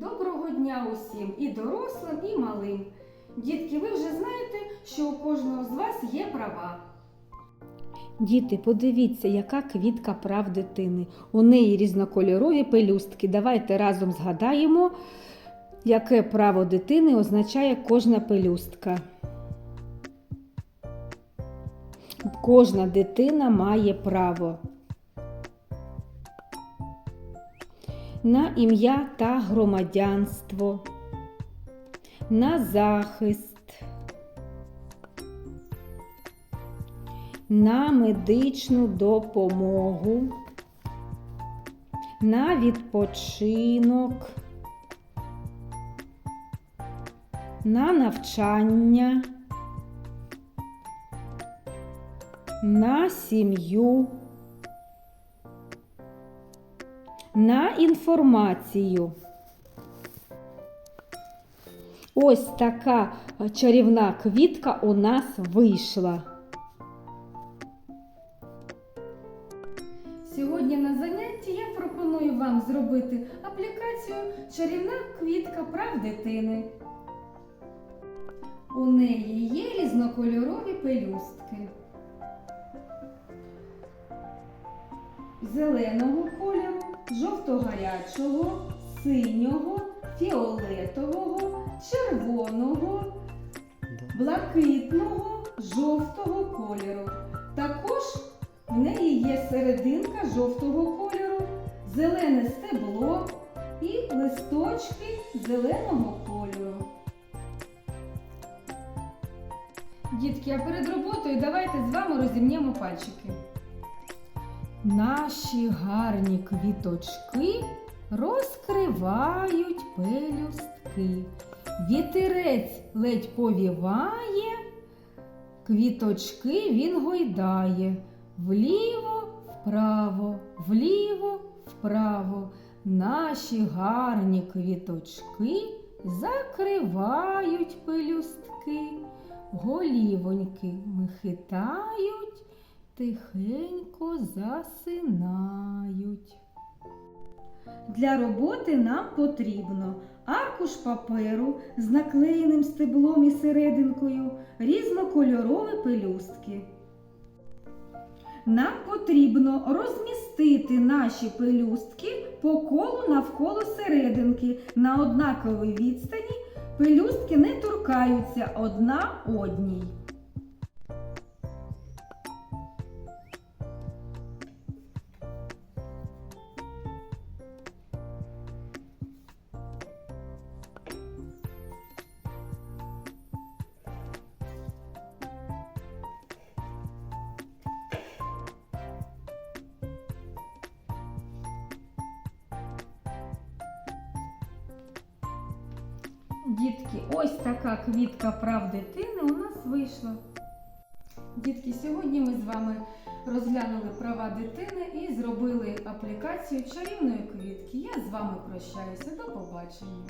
Доброго дня усім і дорослим, і малим. Дітки, ви вже знаєте, що у кожного з вас є права. Діти, подивіться, яка квітка прав дитини. У неї різнокольорові пелюстки. Давайте разом згадаємо, яке право дитини означає кожна пелюстка. Кожна дитина має право на ім'я та громадянство, на захист. на медичну допомогу, на відпочинок, на навчання, на сім'ю, на інформацію. Ось така чарівна квітка у нас вийшла. Сьогодні на занятті я пропоную вам зробити аплікацію Чарівна квітка прав дитини. У неї є різнокольорові пелюстки. Зеленого кольору, жовто-гарячого, синього, фіолетового, червоного, блакитного, жовтого кольору. Також в неї є серединка жовтого кольору, зелене стебло і листочки зеленого кольору. Дітки, а перед роботою давайте з вами розімнемо пальчики. Наші гарні квіточки розкривають пелюстки. Вітерець ледь повіває, квіточки він гойдає. Вліво, вправо, вліво, вправо. Наші гарні квіточки закривають пелюстки, голівоньки ми хитають, тихенько засинають. Для роботи нам потрібно аркуш паперу з наклеєним стеблом і серединкою, різнокольорові пелюстки. Нам потрібно розмістити наші пелюстки по колу навколо серединки на однаковій відстані. Пелюстки не торкаються одна одній. Дітки, ось така квітка прав дитини у нас вийшла. Дітки, сьогодні ми з вами розглянули права дитини і зробили аплікацію чарівної квітки. Я з вами прощаюся. До побачення.